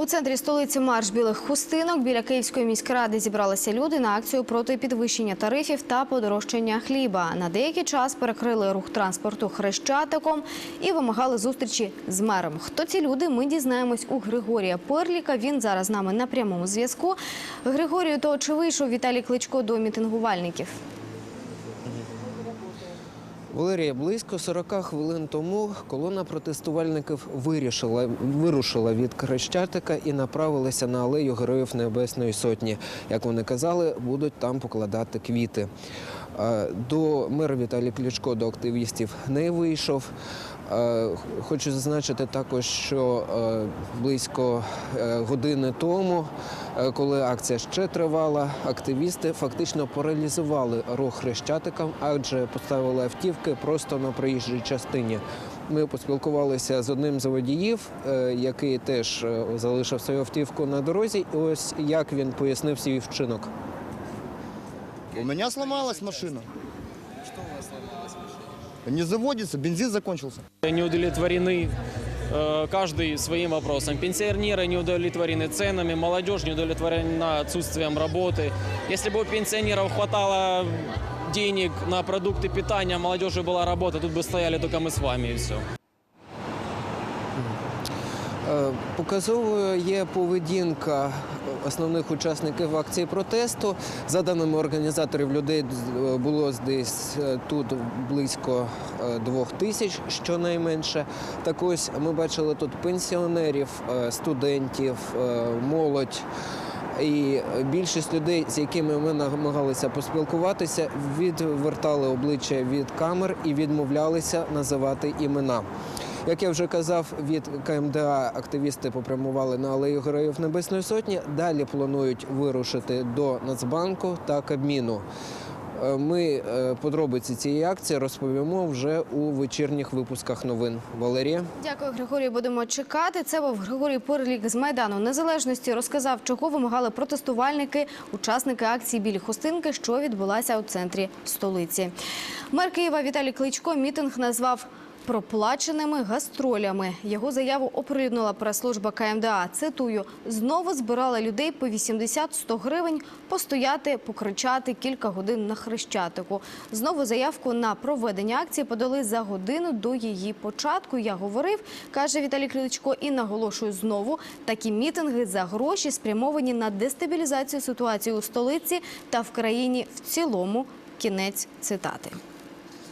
У центрі столиці марш білих хустинок біля Київської міськради зібралися люди на акцію проти підвищення тарифів та подорожчання хліба. На деякий час перекрили рух транспорту хрещатиком і вимагали зустрічі з мером. Хто ці люди? Ми дізнаємось у Григорія Перліка. Він зараз з нами на прямому зв'язку. Григорію, то чи Віталій Кличко до мітингувальників? Валерія, близько 40 хвилин тому колона протестувальників вирішила, вирушила від Хрещатика і направилася на алею Героїв Небесної Сотні. Як вони казали, будуть там покладати квіти. Е, До мера Віталій Кличко до активістів не вийшов. Е, Хочу зазначити також, що е, близько години тому, коли акція ще тривала, активісти фактично паралізували рух хрещатикам, адже поставили автівки просто на проїжджій частині. Ми поспілкувалися з одним з водіїв, який теж залишив свою автівку на дорозі. І ось як він пояснив свій вчинок. У меня сломалась машина. Что у вас сломалась машина? Не заводится, бензин закончился. не удовлетворены э, каждый своим вопросом. Пенсионеры не удовлетворены ценами, молодежь не удовлетворена отсутствием работы. Если бы у пенсионеров хватало денег на продукты питания, а молодежи была работа, тут бы стояли только мы с вами и все. Е, Показовою є поведінка основних учасників акції протесту. За даними організаторів, людей е, було десь е, тут близько двох тисяч, щонайменше. Так ось ми бачили тут пенсіонерів, студентів, молодь. І більшість людей, з якими ми намагалися поспілкуватися, відвертали обличчя від камер і відмовлялися називати імена. Як я вже казав, від КМДА активісти попрямували на алею Героїв Небесної Сотні. Далі планують вирушити до Нацбанку та Кабміну. Е, Ми е, подробиці цієї акції розповімо вже у вечірніх випусках новин. Валерія. Дякую, Григорій. Будемо чекати. Це був Григорій Перлік з Майдану Незалежності. Розказав, чого вимагали протестувальники, учасники акції Білі хустинки, що відбулася у центрі столиці. Мер Києва Віталій Кличко мітинг назвав. Проплаченими гастролями його заяву оприлюднила прес-служба КМДА. Цитую: знову збирали людей по 80-100 гривень постояти, покричати кілька годин на хрещатику. Знову заявку на проведення акції подали за годину до її початку. Я говорив, каже Віталій Кличко, і наголошую знову: такі мітинги за гроші спрямовані на дестабілізацію ситуації у столиці та в країні в цілому. Кінець цитати.